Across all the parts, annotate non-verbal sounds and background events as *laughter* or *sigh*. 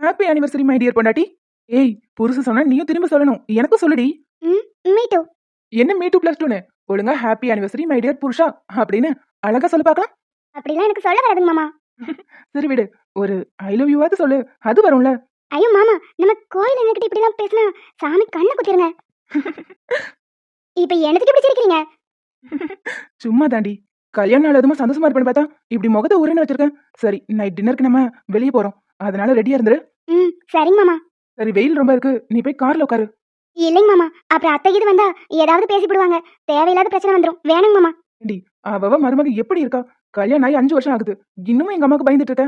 Happy anniversary my dear பொண்டாட்டி. ஏய் புருஷன் சொன்னா நீயும் திரும்ப சொல்லணும். எனக்கும் சொல்லுடி. ம் மீ டூ என்ன மீ டூ பிளஸ் டூன்னு ஒழுங்கா ஹாப்பி ஆனிவர்சரி மை டியர் புருஷா அப்படின்னு அழகா சொல்லு பார்க்கலாம். அப்படிலாம் எனக்கு சொல்ல வராதுங்க மாமா. *laughs* சரி விடு. ஒரு ஐ லவ் யூவாவது சொல்லு. அது வரும்ல. ஐயோ மாமா நம்ம கோயில் எங்ககிட்ட இப்படிலாம் பேசினா சாமி கண்ணை குத்திருங்க. *laughs* இப்ப எனக்கு இப்படி சிரிக்கிறீங்க? *laughs* சும்மா தாண்டி. கல்யாண நாள் எதுவும் சந்தோஷமா இருப்பேன்னு பார்த்தா இப்படி முகத்தை உருன்னு வச்சிருக்கேன். சரி நைட் டின்னருக்கு நம்ம வெளியே போறோம். அதனால ரெடியா இருந்துரு. ம் சரிங்க மாமா. சரி வெயில் ரொம்ப இருக்கு. நீ போய் கார்ல உட்காரு இல்லைங்க மாமா. அப்புறம் அத்தை இது வந்தா ஏதாவது பேசிவிடுவாங்க தேவையில்லாத பிரச்சனை வந்துடும் வேணுங்க மாமா. அவ மருமக எப்படி இருக்கா? கல்யாணம் ஆகி அஞ்சு வருஷம் ஆகுது. இன்னமும் எங்க அம்மாக்கு பயந்துட்டு இருக்க?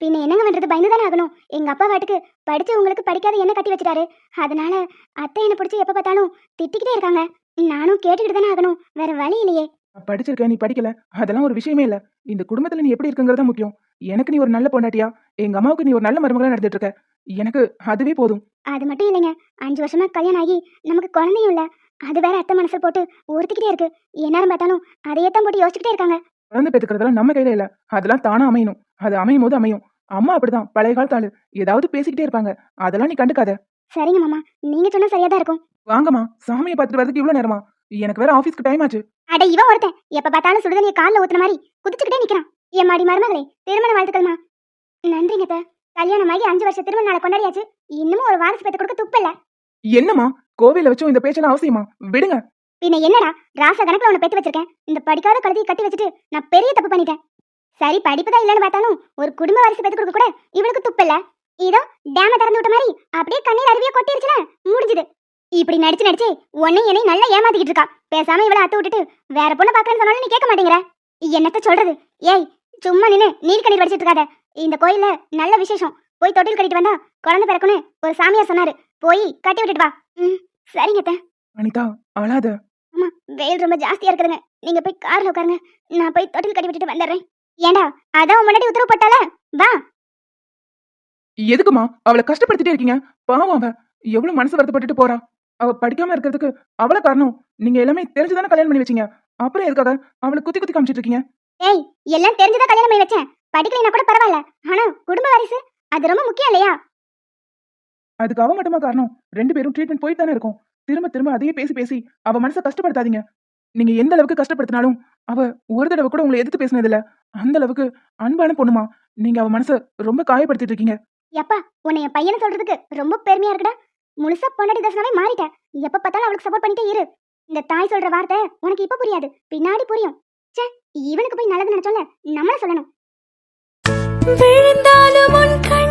பின்ன என்னங்க பண்றது? பயந்து தானே ஆகணும். எங்க அப்பா வாட்டுக்கு படிச்சு உங்களுக்கு படிக்காத என்ன கட்டி வச்சுட்டாரு? அதனால அத்தை என்ன பிடிச்சி எப்ப பார்த்தாலும் திட்டிக்கிட்டே இருக்காங்க. நானும் கேட்டுக்கிட்டு தானே ஆகணும். வேற வழி இல்லையே. படிச்சிருக்க நீ படிக்கல. அதெல்லாம் ஒரு விஷயமே இல்ல. இந்த குடும்பத்துல நீ எப்படி இருக்குங்கிறதா முக்கியம். எனக்கு நீ ஒரு நல்ல பொண்டாட்டியா? எங்க அம்மாவுக்கு நீ ஒரு நல்ல மருமகளா நடந்துட்டு இருக்க எனக்கு அதுவே போதும். அது மட்டும் இல்லைங்க. அஞ்சு வருஷமா கல்யாணம் ஆகி நமக்கு குழந்தையும் இல்ல. அது வேற அத்தை மனசு போட்டு ஒருத்திக்கிட்டே இருக்கு. எந்நேரம் பார்த்தாலும் அதையே தான் போட்டு யோசிச்சுக்கிட்டே இருக்காங்க. குழந்தை பெற்றுக்கிறதெல்லாம் நம்ம கையில இல்ல. அதெல்லாம் தானா அமையணும். அது அமையும் போது அமையும். அம்மா அப்படிதான். பழைய காலத்து ஆளு. ஏதாவது பேசிக்கிட்டே இருப்பாங்க. அதெல்லாம் நீ கண்டுக்காத. சரிங்க மாமா. நீங்க சொன்னா சரியா தான் இருக்கும். வாங்கம்மா. சாமியை பார்த்துட்டு வரதுக்கு இவ்வளவு நேரமா? எனக்கு வேற ஆபீஸ்க்கு டைம் ஆச்சு. அட இவன் ஒருத்தன். எப்ப பார்த்தாலும் சுடுதண்ணிய கால்ல ஊத்துன மாதிரி குதிச்சுக்கிட்டே நிக்கிறான். என் மாடி மருமகளே திருமண வாழ்த்துக்கள்மா. நன்றிங்க அத்தை. கல்யாணமாகி அஞ்சு வருஷம் திருமண நாளை கொண்டாடியாச்சு. இன்னமும் ஒரு வாரிசு பெற்று கொடுக்க துப்பில்ல. என்னம்மா? கோவில வச்சும் இந்த பேச்செல்லாம் அவசியமா? விடுங்க. பின்ன என்னடா? ராச கணக்குல உன்னை பெத்து வச்சிருக்கேன். இந்த படிக்காத கழுதையை கட்டி வச்சுட்டு நான் பெரிய தப்பு பண்ணிட்டேன். சரி படிப்பு தான் இல்லைன்னு பார்த்தாலும் ஒரு குடும்ப வாரிசு பெத்து கொடுக்க கூட இவளுக்கு துப்பில்ல. இதோ டேம திறந்து விட்ட மாதிரி அப்படியே கண்ணீர் அருவியா கொட்டிருச்சுல முடிஞ்சுது. இப்படி நடிச்சு நடிச்சு உன்னை என்னை நல்லா ஏமாத்திக்கிட்டு இருக்கா. பேசாம இவளை அத்து விட்டுட்டு வேற பொண்ணை பாக்குறேன்னு சொன்னாலும் நீ கேட்க மாட்டேங்கிற. என்னத்த சொல்றது? ஏய் சும்மா நின்னு நீர் கண்ணீர் வடிச்சிட்டு இருக்காத. இந்த கோயில்ல நல்ல விசேஷம். போய் தொட்டில் கட்டிட்டு வந்தா குழந்தை பிறக்குன்னு ஒரு சாமியார் சொன்னாரு. போய் கட்டி விட்டுட்டு வா. ம் சரிங்க அத்தை. அனிதா அழாத. அம்மா வெயில் ரொம்ப ஜாஸ்தியா இருக்குதுங்க. நீங்க போய் கார்ல உட்காருங்க. நான் போய் தொட்டில் கட்டி விட்டுட்டு வந்துடுறேன். ஏண்டா அதான் உன் முன்னாடி உத்தரவு போட்டால? வா. எதுக்குமா? அவளை கஷ்டப்படுத்திட்டே இருக்கீங்க. பாவம் அவ. எவ்வளவு மனசு வருத்தப்பட்டுட்டு போறா. அவ படிக்காம இருக்கிறதுக்கு அவள காரணம். நீங்க எல்லாமே தெரிஞ்சுதானே கல்யாணம் பண்ணி வச்சீங்க. அப்புறம் எதுக்காக அவளை குத்தி குத்தி காமிச்சிட்டு இருக்கீங்க? ஏய் எல்லாம் தெரிஞ்சுதான் கல்யாணம் பண்ணி வச்சேன். படிக்கலைன்னா கூட பரவாயில்ல. ஆனா குடும்ப வாரிசு அது ரொம்ப முக்கியம் இல்லையா? அதுக்கு அவ மட்டுமா காரணம்? ரெண்டு பேரும் ட்ரீட்மெண்ட் போயிட்டு தானே இருக்கும். திரும்ப திரும்ப அதையே பேசி பேசி அவ மனசை கஷ்டப்படுத்தாதீங்க. நீங்க எந்த அளவுக்கு கஷ்டப்படுத்தினாலும் அவ ஒரு தடவை கூட உங்களை எதிர்த்து பேசினது இல்ல அந்த அளவுக்கு அன்பான பொண்ணுமா? நீங்க அவ மனசை ரொம்ப காயப்படுத்திட்டு இருக்கீங்க. எப்பா உன்னை என் பையனை சொல்றதுக்கு ரொம்ப பெருமையா இருக்குடா. முழுசா பொண்டாடி தர்சனாவே மாறிட்ட எப்ப பார்த்தாலும் அவளுக்கு சப்போர்ட் பண்ணிட்டே இரு. இந்த தாய் சொல்ற வார்த்தை உனக்கு இப்ப புரியாது. பின்னாடி புரியும். ச்சே இவனுக்கு போய் நல்லது நினைச்சோம்ல நம்மள சொல்லணும். விழுந்தாலும் உன் கண்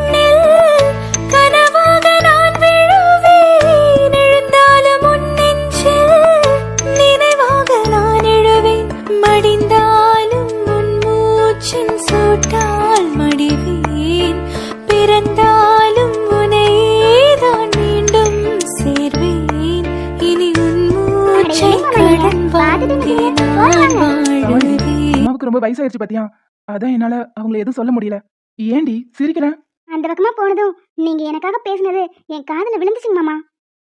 போச்சு பாத்தியா? அதான் என்னால அவங்கள எதுவும் சொல்ல முடியல. ஏண்டி சிரிக்கிறேன் அந்த பக்கமா போனதும் நீங்க எனக்காக பேசினது என் காதுல விழுந்துச்சுங்க மாமா.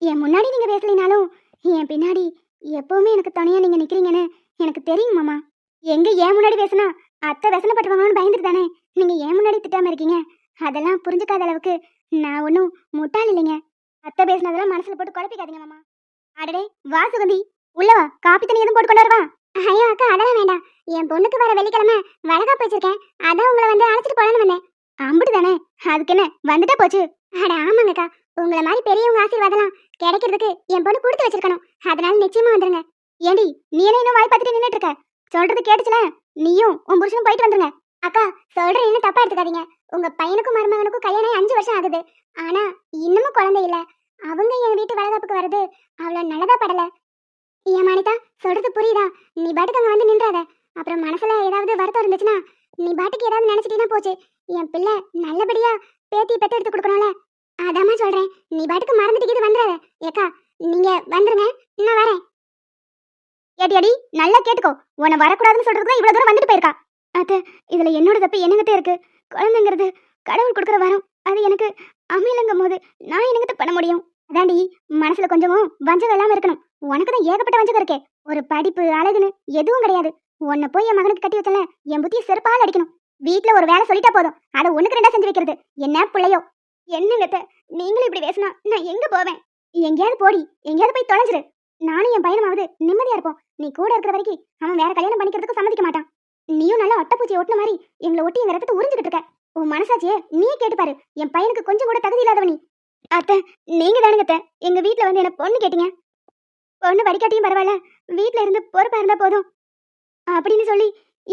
என் முன்னாடி நீங்க பேசலினாலும் என் பின்னாடி எப்பவுமே எனக்கு துணையா நீங்க நிக்கிறீங்கன்னு எனக்கு தெரியும் மாமா. எங்க ஏன் முன்னாடி பேசினா அத்தை व्यசனப்பட்டுருவாங்கன்னு பயந்துட்டு தானே. நீங்க ஏன் முன்னாடி திட்டாம இருக்கீங்க. அதெல்லாம் புரிஞ்சுக்காத அளவுக்கு நான் ஒன்றும் முட்டாள் இல்லைங்க. அத்தை பேசினதெல்லாம் மனசுல போட்டு குழப்பிக்காதீங்க மாமா. அடடே வா சுகந்தி. உள்ள வா. காப்பி தண்ணி எதுவும் போட்டு கொண்டு வரவா? ஐயோ அக்கா அதெல்லாம் வேண்டாம். என் பொண்ணுக்கு வர வெள்ளிக்கிழமை வழக்கா போச்சிருக்கேன் அதான் உங்களை வந்து அழைச்சிட்டு போலான்னு வந்தேன். அம்புட்டு தானே? அதுக்கு என்ன? வந்துட்டே போச்சு. அட ஆமாங்கக்கா உங்களை மாதிரி பெரியவங்க ஆசீர்வாதம்லாம் கிடைக்கிறதுக்கு என் பொண்ணு கொடுத்து வச்சிருக்கணும். அதனால நிச்சயமா வந்துருங்க. ஏண்டி நீ என்ன இன்னும் வாய் பார்த்துட்டு நின்னுட்டு இருக்க? சொல்றது கேட்டுச்சுல? நீயும் உன் புருஷனும் போயிட்டு வந்துருங்க. அக்கா சொல்றேன் இன்னும் தப்பா எடுத்துக்காதீங்க. உங்க பையனுக்கும் மருமகனுக்கும் கல்யாணம் அஞ்சு வருஷம் ஆகுது. ஆனா இன்னமும் குழந்தை இல்ல. அவங்க என் வீட்டு வளகாப்புக்கு வர்றது அவ்வளவு நல்லதா படல. ஏன் மானிதா சொல்றது புரியுதா? நீ பாட்டுக்கு அங்க வந்து நின்றாத. அப்புறம் மனசுல ஏதாவது வருத்தம் இருந்துச்சுன்னா நீ பாட்டுக்கு ஏதாவது நினைச்சிட்டீனா போச்சு. என் பிள்ளை நல்லபடியா பேத்தி பெத்த எடுத்து கொடுக்கணும்ல. அதாம்மா சொல்றேன். நீ பாட்டுக்கு மறந்துட்டு இது வந்துடாத ஏக்கா நீங்க வந்துருங்க. நான் வரேன். ஏடி அடி நல்லா கேட்டுக்கோ. உன்னை வரக்கூடாதுன்னு சொல்றதுக்கு இவ்வளவு தூரம் வந்துட்டு போயிருக்கா. அது இதுல என்னோட தப்பு என்னங்கிட்ட இருக்கு. குழந்தைங்கிறது கடவுள் கொடுக்குற வரம். அது எனக்கு அமையலங்கும் போது நான் என்னங்கிட்ட பண்ண முடியும்? அதாண்டி மனசுல கொஞ்சமும் வஞ்சகம் இல்லாம இருக்கணும். உனக்கு தான் ஏகப்பட்ட வஞ்சகம் இருக்கே. ஒரு படிப்பு அழகுன்னு எதுவும் கிடையாது. உன்னை போய் என் மகனுக்கு கட்டி வச்சல என் புத்தி செருப்பால் அடிக்கணும். வீட்டுல ஒரு வேலை சொல்லிட்டா போதும். அதை உனக்கு ரெண்டா செஞ்சு வைக்கிறது. என்ன பிள்ளையோ? என்னங்க நீங்களும் இப்படி பேசினா நான் எங்க போவேன்? எங்கேயாவது போடி. எங்கேயாவது போய் தொலைஞ்சிரு. நானும் என் பையனுமாவது நிம்மதியா இருப்போம். நீ கூட இருக்கிற வரைக்கும் அவன் வேற கல்யாணம் பண்ணிக்கிறதுக்கு சம்மதிக்க மாட்டான். நீயும் நல்லா ஒட்டப்பூச்சி ஒட்டின மாதிரி எங்களை ஒட்டி எங்க ரத்தத்தை உறிஞ்சுக்கிட்டு இருக்க. உன் மனசாச்சியே நீயே கேட்டு பாரு. என் பையனுக்கு கொஞ்சம் கூட தகுதி இல்லாதவனி அத்தை நீங்க தானுங்க அத்தை. எங்க வீட்டுல வந்து என்ன பொண்ணு கேட்டீங்க? பொண்ணு வடிகாட்டியும் பரவாயில்ல. வீட்ல இருந்து பொறுப்பா இருந்தா போதும். அப்படின்னு சொல்லி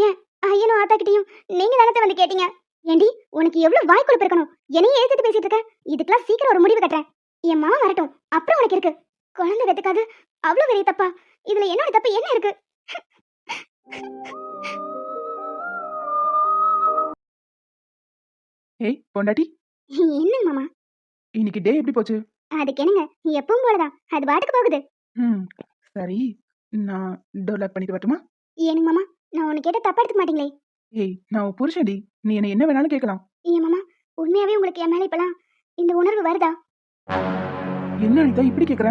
ஏன் ஐயனும் ஆத்தாக்கிட்டையும் நீங்க தானத்தை வந்து கேட்டீங்க? ஏண்டி உனக்கு எவ்வளவு வாய் கொழுப்பு இருக்கணும்? என்னையே ஏத்துட்டு பேசிட்டு இருக்க? இதுக்கெல்லாம் சீக்கிரம் ஒரு முடிவு கட்டுறேன். என் மாமா வரட்டும். அப்புறம் உனக்கு இருக்கு. குழந்தை வெத்துக்காது அவ்வளவு பெரிய தப்பா. இதுல என்னோட தப்பு என்ன இருக்கு? ஏய் பொண்டாட்டி. என்னங்க மாமா? இன்னைக்கு டே எப்படி போச்சு? அதுக்கு என்னங்க? எப்பவும் போலதான். அது பாட்டுக்கு போகுது. ம். சரி. நான் டோர் லாக் பண்ணிட்டு வரட்டுமா? ஏனுங்க மாமா நான் உனக்கு கேட்ட தப்பா எடுத்துக்க மாட்டீங்களே. ஏய் நான் உன் புருஷன்டி. நீ என்ன என்ன வேணாலும் கேட்கலாம். ஏன் மாமா உண்மையாவே உங்களுக்கு என் மேல இப்பலாம் இந்த உணர்வு வருதா? என்ன அனிதா இப்படி கேக்குற?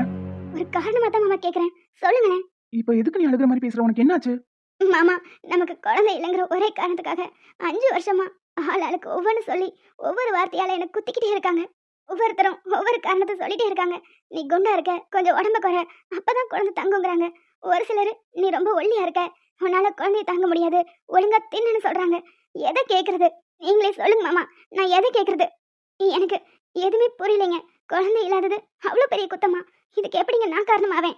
ஒரு காரணமா தான் மாமா கேக்குறேன். சொல்லுங்களேன். இப்போ எதுக்கு நீ அழுகிற மாதிரி பேசுற? உனக்கு என்னாச்சு? மாமா நமக்கு குழந்தை இல்லைங்கிற ஒரே காரணத்துக்காக அஞ்சு வருஷமா ஆள் ஆளுக்கு ஒவ்வொன்று சொல்லி ஒவ்வொரு வார்த்தையால எனக்கு குத்திக்கிட்டே இருக்காங்க. ஒவ்வொருத்தரும் ஒவ்வொரு காரணத்தை சொல்லிட்டே இருக்காங்க. நீ குண்டா இருக்க கொஞ்சம் உடம்ப குறை. அப்பதான் குழந்தை தங்குங்கிறாங்க. ஒரு சிலர் நீ ரொம்ப ஒல்லியா இருக்க. உன்னால குழந்தைய தாங்க முடியாது. ஒழுங்கா தின்னுன்னு சொல்றாங்க. எதை கேட்கறது நீங்களே சொல்லுங்க மாமா. நான் எதை கேட்கறது எனக்கு எதுவுமே புரியலைங்க. குழந்தை இல்லாதது அவ்வளோ பெரிய குத்தமா? இதுக்கு எப்படிங்க நான் காரணமாவேன்?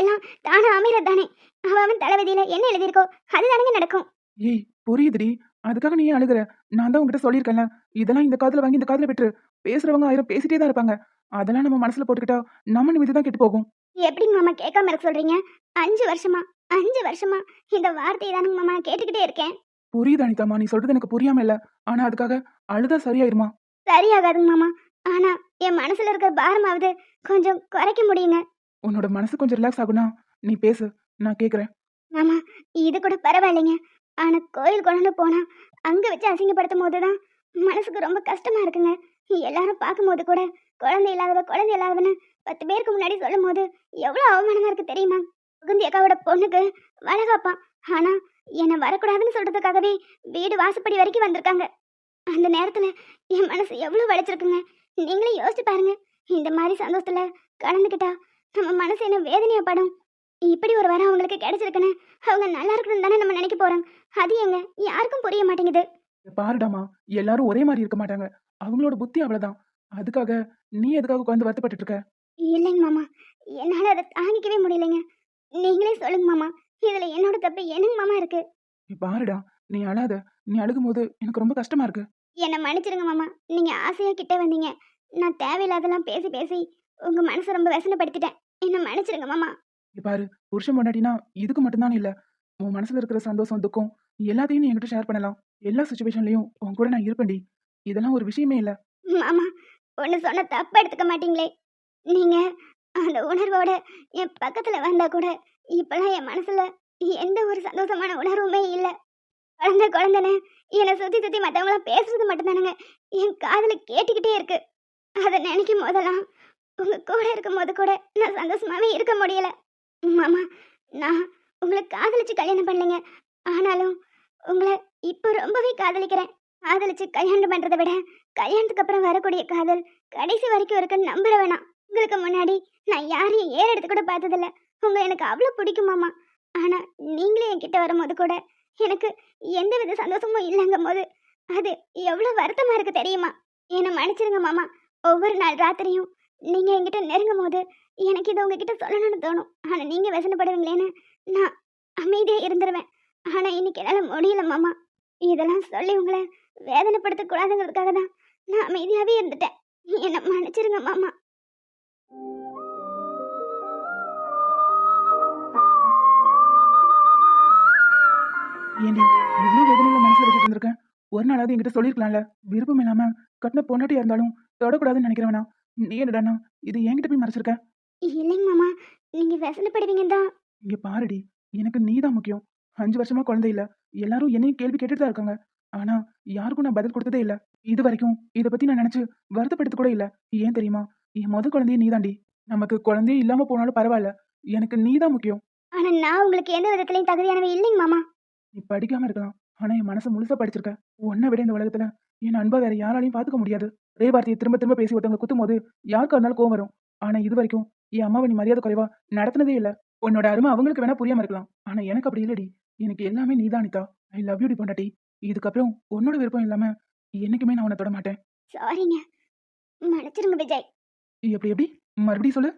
எல்லாம் தானா அமைறது தானே. அவன் அவன் தலைவதியில என்ன எழுதியிருக்கோ அதுதானங்க நடக்கும். ஏய் புரியுதுடி. அதுக்காக நீ அழுகுற. நான் தான் உங்ககிட்ட சொல்லியிருக்கேன்ல. இதெல்லாம் இந்த காதுல வாங்கி இந்த காதுல விட்டுரு. பேசுறவங்க ஆயிரம் பேசிட்டே தான் இருப்பாங்க. அதெல்லாம் நம்ம மனசுல போட்டுக்கிட்டா நம்ம நிமிதி தான் கெட்டு போகும். எப்படிங்க மாமா கேட்காம இருக்க சொல்றீங்க? அஞ்சு வருஷமா அஞ்சு வருஷமா இந்த வார்த்தையை தானுங்க மாமா கேட்டுக்கிட்டே இருக்கேன். புரியுது அனிதாமா நீ சொல்றது எனக்கு புரியாம இல்ல. ஆனா அதுக்காக அழுதா சரியாயிருமா? சரியாகாதுங்க மாமா. ஆனா என் மனசுல இருக்கிற பாரமாவது கொஞ்சம் குறைக்க முடியுங்க. உன்னோட மனசு கொஞ்சம் ரிலாக்ஸ் ஆகுனா நீ பேசு நான் கேக்குறேன். மாமா இது கூட பரவாயில்லைங்க. ஆனா கோயில் கொண்டு போனா அங்க வச்சு அசிங்கப்படுத்தும் போதுதான் மனசுக்கு ரொம்ப கஷ்டமா இருக்குங்க. எல்லாரும் பார்க்கும்போது கூட குழந்தை இல்லாதவ குழந்தை இல்லாதவன்னு பத்து பேருக்கு முன்னாடி சொல்லும் போது எவ்வளோ அவமானமா இருக்கு தெரியுமா? சுகந்தி அக்காவோட பொண்ணுக்கு வளகாப்பான் ஆனா என்னை வரக்கூடாதுன்னு சொல்றதுக்காகவே வீடு வாசப்படி வரைக்கும் வந்திருக்காங்க. அந்த நேரத்துல என் மனசு எவ்வளவு வளைச்சிருக்குங்க நீங்களே யோசிச்சு பாருங்க. இந்த மாதிரி சந்தோஷத்துல கலந்துக்கிட்டா நம்ம மனசு என்ன வேதனையா படும் இப்படி ஒரு வாரம் அவங்களுக்கு கிடைச்சிருக்குன்னு அவங்க நல்லா இருக்கணும்னு தானே நம்ம நினைக்க போறோம். அது எங்க யாருக்கும் புரிய மாட்டேங்குது. பாருடாமா எல்லாரும் ஒரே மாதிரி இருக்க மாட்டாங்க. அவங்களோட புத்தி அவ்வளவுதான். அதுக்காக நீ எதுக்காக உட்காந்து வருத்தப்பட்டு இருக்க இல்லைங்க மாமா. என்னால அதை தாங்கிக்கவே முடியலைங்க. நீங்களே சொல்லுங்க மாமா. இதுல என்னோட தப்பு என்னங்க மாமா இருக்கு? நீ பாருடா. நீ அழாத. நீ அழுகும் போது எனக்கு ரொம்ப கஷ்டமா இருக்கு. என்னை மன்னிச்சிருங்க மாமா. நீங்க ஆசையா கிட்ட வந்தீங்க. நான் தேவையில்லாதெல்லாம் பேசி பேசி உங்க மனசை ரொம்ப व्यசனப்படுத்திட்டேன் என்னை மன்னிச்சிருங்க மாமா. பாரு. புருஷன் பொண்டாட்டினா இதுக்கு மட்டும்தான் இல்ல. உன் மனசுல இருக்கிற சந்தோஷம் துக்கம் எல்லாத்தையும் நீ என்கிட்ட ஷேர் பண்ணலாம். எல்லா சுச்சுவேஷன்லயும் உன் கூட நான் இருப்பேன்டி. இதெல்லாம் ஒரு விஷயமே இல்ல. மாமா. ஒன்று சொன்ன தப்பு எடுத்துக்க மாட்டீங்களே. நீங்க அந்த உணர்வோட என் பக்கத்துல வந்தா கூட இப்பெல்லாம் என் மனசுல எந்த ஒரு சந்தோஷமான உணர்வுமே இல்லை. குழந்தை குழந்தைன்னு என்னை சுத்தி சுத்தி மற்றவங்களாம் பேசுறது மட்டும்தானுங்க என் காதுல கேட்டுக்கிட்டே இருக்கு. அதை நினைக்கும் போதெல்லாம் உங்க கூட இருக்கும் போது கூட நான் சந்தோஷமாவே இருக்க முடியல. மாமா நான் உங்களை காதலிச்சு கல்யாணம் பண்ணலைங்க. ஆனாலும் உங்களை இப்போ ரொம்பவே காதலிக்கிறேன். காதலிச்சு கல்யாணம் பண்றதை விட கல்யாணத்துக்கு அப்புறம் வரக்கூடிய காதல் கடைசி வரைக்கும் இருக்குன்னு நம்புற வேணாம். உங்களுக்கு முன்னாடி நான் யாரையும் ஏற எடுத்து கூட பார்த்ததில்ல. உங்க எனக்கு அவ்வளோ பிடிக்குமாமா ஆனால் நீங்களே என்கிட்ட வரும்போது கூட எனக்கு எந்த வித சந்தோஷமும் இல்லைங்கும் போது அது எவ்வளோ வருத்தமாக இருக்கு தெரியுமா? என்னை மன்னிச்சிருங்க மாமா. ஒவ்வொரு நாள் ராத்திரியும் நீங்கள் என்கிட்ட நெருங்கும் போது எனக்கு இதை உங்ககிட்ட சொல்லணும்னு தோணும். ஆனால் நீங்கள் வசனப்படுவீங்களேன்னு நான் அமைதியாக இருந்துருவேன். ஆனால் இன்னைக்கு என்னால் முடியல மாமா. இதெல்லாம் சொல்லி உங்களை வேதனைப்படுத்தக்கூடாதுங்கிறதுக்காக தான் நான் அமைதியாவே இருந்துட்டேன். என்னை மன்னிச்சிருங்க மாமா. ஏண்டி இவ்வளவு வேதனையில மனசுல வச்சுட்டு இருந்திருக்கேன். ஒரு நாளாவது என்கிட்ட சொல்லிருக்கலாம்ல விருப்பம் இல்லாம கட்டின பொண்டாட்டியா இருந்தாலும் தொடக்கூடாதுன்னு நினைக்கிறவனா? நீ என்னடானா இது என்கிட்ட போய் மறைச்சிருக்க? இல்லைங்க மாமா. நீங்க வசனப்படுவீங்க தான். இங்க பாருடி எனக்கு நீதான் முக்கியம். அஞ்சு வருஷமா குழந்தை இல்ல. எல்லாரும் என்னையும் கேள்வி கேட்டுட்டு தான் இருக்காங்க. ஆனா யாருக்கும் நான் பதில் கொடுத்ததே இல்ல. இது வரைக்கும் இத பத்தி நான் நினைச்சு வருத்தப்படுத்த கூட இல்ல. ஏன் தெரியுமா? என் முத குழந்தைய நீதாண்டி. நமக்கு குழந்தையே இல்லாம போனாலும் பரவாயில்ல. எனக்கு நீதான் முக்கியம். ஆனா நான் உங்களுக்கு எந்த விதத்துலயும் தகுதியானவே இல்லைங்க மாமா. நீ படிக்காம இருக்கலாம். ஆனா என் மனசு முழுசா படிச்சிருக்க. உன்னை விட இந்த உலகத்துல என் அன்பா வேற யாராலையும் பாத்துக்க முடியாது. ஒரே வார்த்தையை திரும்ப திரும்ப பேசி ஒருத்தவங்க குத்தும் போது யாருக்கா இருந்தாலும் கோவம் வரும். ஆனா இது வரைக்கும் என் அம்மாவை நீ மரியாதை குறைவா நடத்தினதே இல்ல. உன்னோட அருமை அவங்களுக்கு வேணா புரியாம இருக்கலாம். ஆனா எனக்கு அப்படி இல்லடி. எனக்கு எல்லாமே நீதான் அனிதா. ஐ லவ் யூ டி பொண்டாட்டி. இதுக்கப்புறம் உன்னோட விருப்பம் இல்லாம என்னைக்குமே நான் உன்னை தொட மாட்டேன். சாரிங்க மன்னிச்சிருங்க விஜய். எப்படி எப்படி? மறுபடியும் சொல்லு.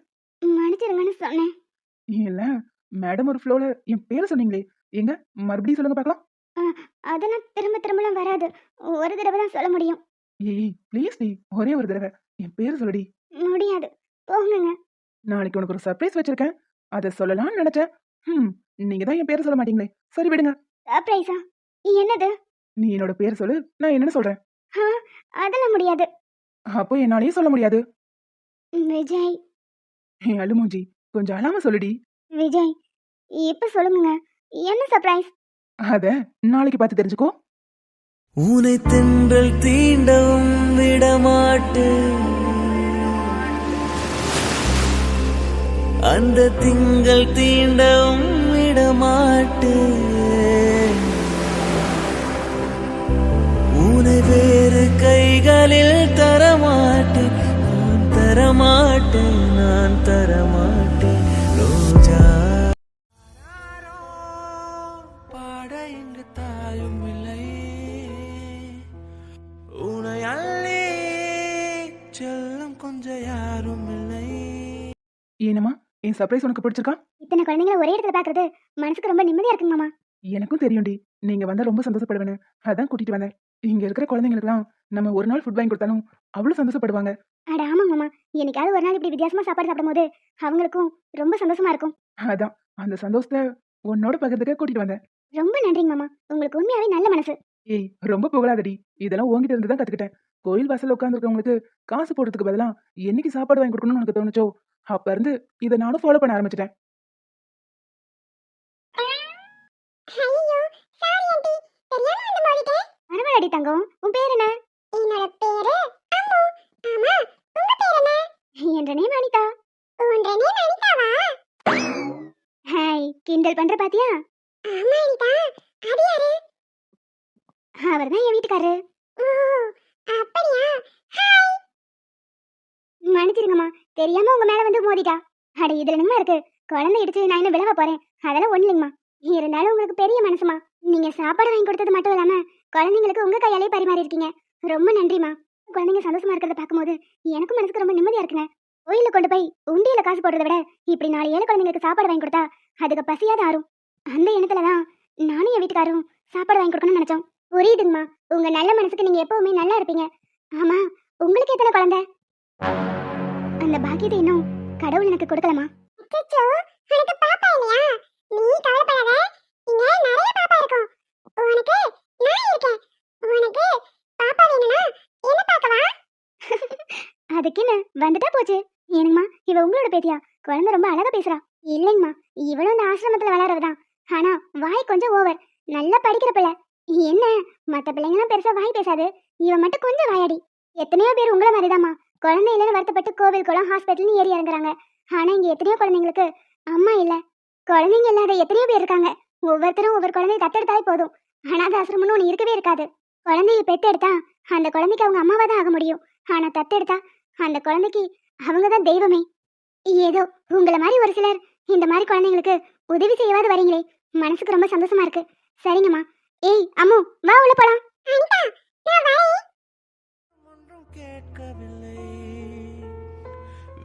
மன்னிச்சிருங்கன்னு சொன்னேன். இல்ல மேடம் ஒரு ஃப்ளோல என் பேரை சொன்னீங்களே. எங்க? மறுபடியும் சொல்லுங்க பார்க்கலாம். அதெல்லாம் திரும்ப திரும்பலாம் வராது. ஒரு தடவை தான் சொல்ல முடியும். ஏய் ப்ளீஸ் டி ஒரே ஒரு தடவை. என் பேரை சொல்லுடி. முடியாது. போங்கங்க. நாளைக்கு உனக்கு ஒரு சர்ப்ரைஸ் வச்சிருக்கேன். அதை சொல்லலாம்னு நினைச்சேன். ம் நீங்க தான் என் பேரை சொல்ல மாட்டீங்களே. சரி விடுங்க. சர்ப்ரைஸா என்னது? நீ என்னோட பேர் சொல்லு நான் என்னன்னு சொல்றேன். ஆ, அதெல்லாம் முடியாது. அப்போ என்னாலயும் சொல்ல முடியாது. விஜய். ஏய் அழுமூஞ்சி கொஞ்சம் அழாம சொல்லுடி. விஜய் இப்ப சொல்லுங்க என்ன சர்ப்ரைஸ் அத நாளைக்கு பார்த்து தெரிஞ்சுக்கோ. உனை தென்றல் தீண்டவும் விடமாட்டேன் அந்த திங்கள் தீண்டவும் விடமாட்டேன் தரமாட்டேன் நான் தரமாட்டேன் ரோஜா. பாட இங்கு தாயும் இல்லை. உனை அள்ளி செல்லம் கொஞ்சம் யாரும் இல்லை. ஏனம்மா என் சர்ப்ரைஸ் உனக்கு பிடிச்சிருக்கா? இத்தனை குழந்தைங்களை ஒரே இடத்துல பாக்குறது மனசுக்கு ரொம்ப நிம்மதியா இருக்குங்க மாமா. எனக்கும் தெரியும்டி. நீங்க வந்தா ரொம்ப சந்தோஷப்படுவேன்னு. அதான் கூட்டிட்டு வந்தேன். இங்க இருக்கிற குழந்தைங்களுக்குலாம் நம்ம ஒரு நாள் ஃபுட் வாங்கி கொடுத்தாலும் அவ்வளவு சந்தோஷப்படுவாங்க. அட ஆமாங்க மாமா. என்னைக்காவது ஒரு நாள் இப்படி வித்தியாசமா சாப்பாடு சாப்பிடும்போது அவங்களுக்கும் ரொம்ப சந்தோஷமா இருக்கும். அதான். அந்த சந்தோஷத்தை உன்னோட பகிர்ந்துக்க கூட்டிட்டு வந்தேன். ரொம்ப நன்றிங்க மாமா. உங்களுக்கு உண்மையாவே நல்ல மனசு. ஏய் ரொம்ப புகழாதடி. இதெல்லாம் உங்ககிட்ட இருந்து தான் கத்துக்கிட்டேன். கோயில் வாசல்ல உட்காந்துருக்கவங்களுக்கு காசு போடுறதுக்கு பதிலா என்னைக்கு சாப்பாடு வாங்கி கொடுக்கணும்னு உனக்கு தோணுச்சோ? அப்ப இருந்து இதை நானும் ஃபாலோ பண்ண ஆரம்பிச்சிட்டேன். பரவாயில்லடி தங்கம்? உன் பேர் என்ன? என்னோட பேரு அம்மு. ஆமா உங்க பேர் என்ன? என்ற நேம் அனிதா உன்ற நேம் அனிதாவா ஹாய் கிண்டல் பண்ற பாத்தியா? ஆமா அனிதா. அது யாரு? அவர்தான் என் வீட்டுக்காரரு ஓ அப்படியா? ஹாய். மன்னிச்சிருங்கம்மா தெரியாம உங்க மேல வந்து மோதிட்டா. அட இதுல என்னமா இருக்கு? குழந்தை இடிச்சு நான் என்ன விழவ போறேன். அதெல்லாம் ஒண்ணு இல்லைங்கம்மா. இருந்தாலும் உங்களுக்கு பெரிய மனசுமா நீங்க சாப்பாடு வாங்கி கொடுத்தது மட்டும் இல்லாம குழந்தைங்களுக்கு உங்க கையாலே பரிமாறி இருக்கீங்க ரொம்ப நன்றிமா குழந்தைங்க சந்தோஷமா இருக்கிறத பார்க்கும்போது எனக்கும் மனசுக்கு ரொம்ப நிம்மதியா இருக்குங்க. கோயில கொண்டு போய் உண்டியில காசு போடுறத விட இப்படி நாலு ஏழை குழந்தைங்களுக்கு சாப்பாடு வாங்கி கொடுத்தா அதுக்கு பசியாத ஆறும் அந்த எண்ணத்துல தான் நானும் என் வீட்டுக்காரும் சாப்பாடு வாங்கி கொடுக்கணும்னு நினைச்சோம். புரியுதுங்கம்மா. உங்க நல்ல மனசுக்கு நீங்க எப்பவுமே நல்லா இருப்பீங்க. ஆமா உங்களுக்கு எத்தனை குழந்தை? அந்த பாக்கியத்தை இன்னும் கடவுள் எனக்கு கொடுக்கலமா எனக்கு உனக்கு பாப்பா இல்லையா? நீ கவலைப்படாத. இங்க நிறைய பாப்பா இருக்கும். உனக்கு நான் இருக்கேன். உனக்கு பாப்பா வேணும்னா என்ன பார்க்கவா? அதுக்குன்னு வந்துட்டா போச்சு. ஏனுங்கம்மா இவ உங்களோட பேத்தியா? குழந்தை ரொம்ப அழகா பேசுறா. இல்லைங்கம்மா இவளும் இந்த ஆசிரமத்துல வளர்றதுதான். ஆனா வாய் கொஞ்சம் ஓவர் நல்லா படிக்கிற பிள்ளை. என்ன? மத்த பிள்ளைங்களாம் பெருசா வாய் பேசாது. இவன் மட்டும் கொஞ்சம் வாயாடி. எத்தனையோ பேர் உங்களை மாதிரிதாம்மா. குழந்தை இல்லைன்னு வருத்தப்பட்டு கோவில் குளம் ஹாஸ்பிட்டல்னு ஏறி இறங்குறாங்க. ஆனா இங்க எத்தனையோ குழந்தைங்களுக்கு அம்மா இல்ல. குழந்தைங்க இல்லாத எத்தனையோ பேர் இருக்காங்க. ஒவ்வொருத்தரும் ஒவ்வொரு குழந்தைய தத்தெடுத்தாலே போதும். அனாத ஆசிரமம்னு ஒன்று இருக்கவே இருக்காது. குழந்தைய பெத்தெடுத்தா அந்த குழந்தைக்கு அவங்க அம்மாவா தான் ஆக முடியும். ஆனா தத்தெடுத்தா அந்த குழந்தைக்கு அவங்க தான் தெய்வமே. ஏதோ உங்களை மாதிரி ஒரு சிலர் இந்த மாதிரி குழந்தைங்களுக்கு உதவி செய்யவாது வரீங்களே. மனசுக்கு ரொம்ப சந்தோஷமா இருக்கு. சரிங்கம்மா. ஏய் அம்மு வா உள்ள போலாம்.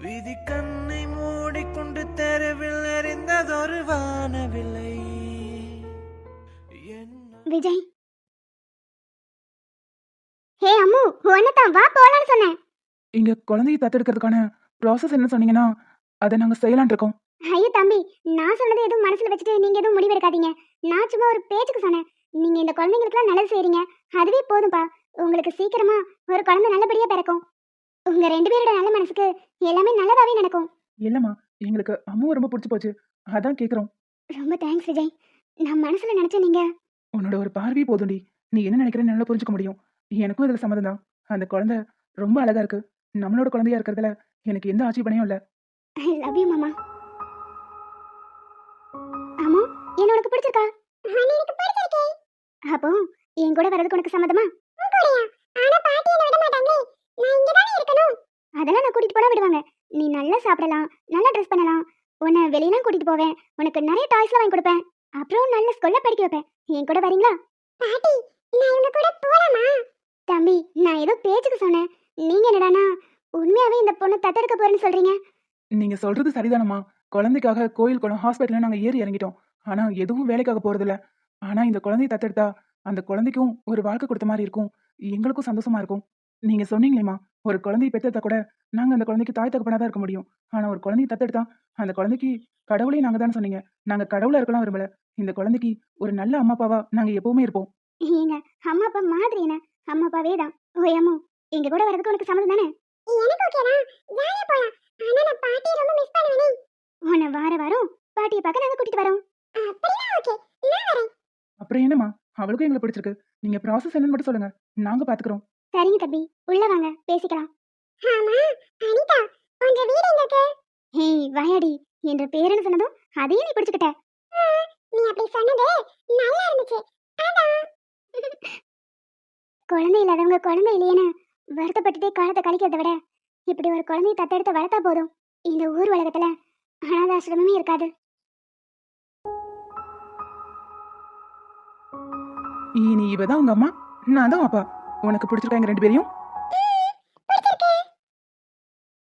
விதி கண்ணை மூடிக்கொண்டு தெருவில் எறிந்ததொரு வானவில்லை. விஜய். ஹே அம்மு உன்னதான் வா போலான்னு சொன்னேன். இங்க குழந்தையை தத்தெடுக்கிறதுக்கான ப்ராசஸ் என்ன சொன்னீங்கன்னா அதை நாங்க செய்யலாம்னு இருக்கோம். ஐயோ தம்பி நான் சொன்னதை எதுவும் மனசுல வச்சுட்டு நீங்க எதுவும் முடிவெடுக்காதீங்க. நான் சும்மா ஒரு பேச்சுக்கு சொன்னேன். நீங்க இந்த குழந்தைங்களுக்குலாம் நல்லது செய்றீங்க. அதுவே போதும்பா. உங்களுக்கு சீக்கிரமா ஒரு குழந்தை நல்லபடியா பிறக்கும். உங்க ரெண்டு பேரோட நல்ல மனசுக்கு எல்லாமே நல்லதாவே நடக்கும். இல்லம்மா எங்களுக்கு அம்மாவை ரொம்ப பிடிச்சி போச்சு. அதான் கேக்குறோம். ரொம்ப தேங்க்ஸ் விஜய். நான் மனசுல நினைச்ச நீங்க உன்னோட ஒரு பார்வை போதும்டி. நீ என்ன நினைக்கிறேன்னு நல்லா புரிஞ்சுக்க முடியும். எனக்கும் இதில் சம்மந்தம் தான் அந்த குழந்தை ரொம்ப அழகா இருக்கு. நம்மளோட குழந்தையா இருக்கிறதுல எனக்கு எந்த ஆட்சேபனையும் இல்லை. லவ் மாமா. ஆமா என்ன உனக்கு பிடிச்சிருக்கா. எனக்கு என் கூட வரதுக்கு உனக்கு சம்மதமா அதெல்லாம் நான் கூட்டிட்டு போனா விடுவாங்க. நீ நல்லா சாப்பிடலாம் நல்லா ட்ரெஸ் பண்ணலாம். உன்னை வெளியெல்லாம் கூட்டிட்டு போவேன். உனக்கு நிறைய டாய்ஸ்லாம் வாங்கி கொடுப்பேன். அப்புறம் நல்ல ஸ்கூல்ல படிக்க வைப்பேன். என் கூட வரீங்களா? பாட்டி நான் இவங்க கூட போலாமா? தம்பி நான் ஏதோ பேச்சுக்கு சொன்னேன். நீங்க என்னடானா உண்மையாவே இந்த பொண்ணு தத்தெடுக்க போறேன்னு சொல்றீங்க? நீங்க சொல்றது சரிதானம்மா. குழந்தைக்காக கோயில் குளம் ஹாஸ்பிட்டல்ல நாங்க ஏறி இறங்கிட்டோம். ஆனா எதுவும் வேலைக்காக போறதில்ல. ஆனா இந்த குழந்தைய தத்தெடுத்தா அந்த குழந்தைக்கும் ஒரு வாழ்க்கை கொடுத்த மாதிரி இருக்கும். எங்களுக்கும் சந்தோஷமா இருக்கும். நீங்க சொன்னீங்களேம்மா. ஒரு குழந்தையை பெற்றெடுத்தா கூட நாங்க அந்த குழந்தைக்கு தாய் தகப்பனா தான் இருக்க முடியும். ஆனா ஒரு குழந்தையை தத்தெடுத்தா அந்த குழந்தைக்கு கடவுளே நாங்க தான் சொன்னீங்க. நாங்க கடவுளா இருக்கலாம் விரும்பல. இந்த குழந்தைக்கு ஒரு நல்ல அம்மா அப்பாவா நாங்க எப்பவுமே இருப்போம். ஏங்க அம்மா அப்பா மாதிரி என்ன? அம்மா அப்பாவே தான். ஓயம்மோ எங்க கூட வரதுக்கு உனக்கு சம்மதம் தானே? எனக்கு ஓகேடா ஜாலியா போலாம். ஆனா நான் பாட்டியை ரொம்ப மிஸ் பண்ணுவேனே. உன்னை வார வாரம் பாட்டியை பார்க்க நாங்க கூட்டிட்டு வரோம். அப்படினா ஓகே நான் வரேன். அப்புறம் என்னம்மா? அவளுக்கும் எங்களை பிடிச்சிருக்கு. நீங்க ப்ராசஸ் என்னன்னு மட்டும் சொல்லுங்க. நாங்க பாத்துக்கிறோம். சரிங்க தம்பி உள்ள வாங்க பேசிக்கலாம். ஆமா அனிதா உங்க வீடு எங்க இருக்கு ஹேய் வாயாடி என்ற பேருன்னு சொன்னதும் அதையும் நீ பிடிச்சுக்கிட்ட. நீ அப்படி சொன்னதே நல்லா இருந்துச்சு. அதான். குழந்தை இல்லாதவங்க குழந்தை இல்லையேன்னு வருத்தப்பட்டுட்டே காலத்தை கழிக்கிறத விட இப்படி ஒரு குழந்தையை தத்தெடுத்து வளர்த்தா போதும். இந்த ஊர் உலகத்துல அனாதாசிரமமே இருக்காது. இனி இவதான் உங்க அம்மா? நான் தான் அப்பா. உனக்கு பிடிச்சிருக்கா எங்க ரெண்டு பேரையும்?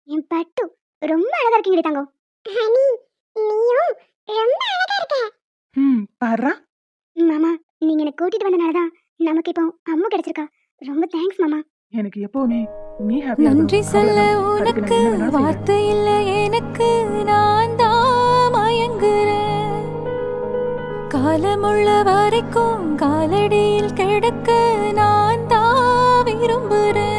என் பட்டு ரொம்ப அழகா இருக்கீங்க தங்கம். ஹனி நீயும் ரொம்ப அழகா இருக்க. ம் பாடுறா. மாமா நீங்க என்ன கூட்டிட்டு வந்தனால தான் நமக்கு இப்போ அம்மு கிடைச்சிருக்கா. ரொம்ப தேங்க்ஸ் மாமா. எனக்கு எப்பவுமே நீ ஹாப்பியா நன்றி சொல்ல உனக்கு வார்த்தை இல்ல எனக்கு நான் தான் மயங்குறேன். காலமுள்ள வரைக்கும் காலடியில் கிடக்க விரும்புகிறேன்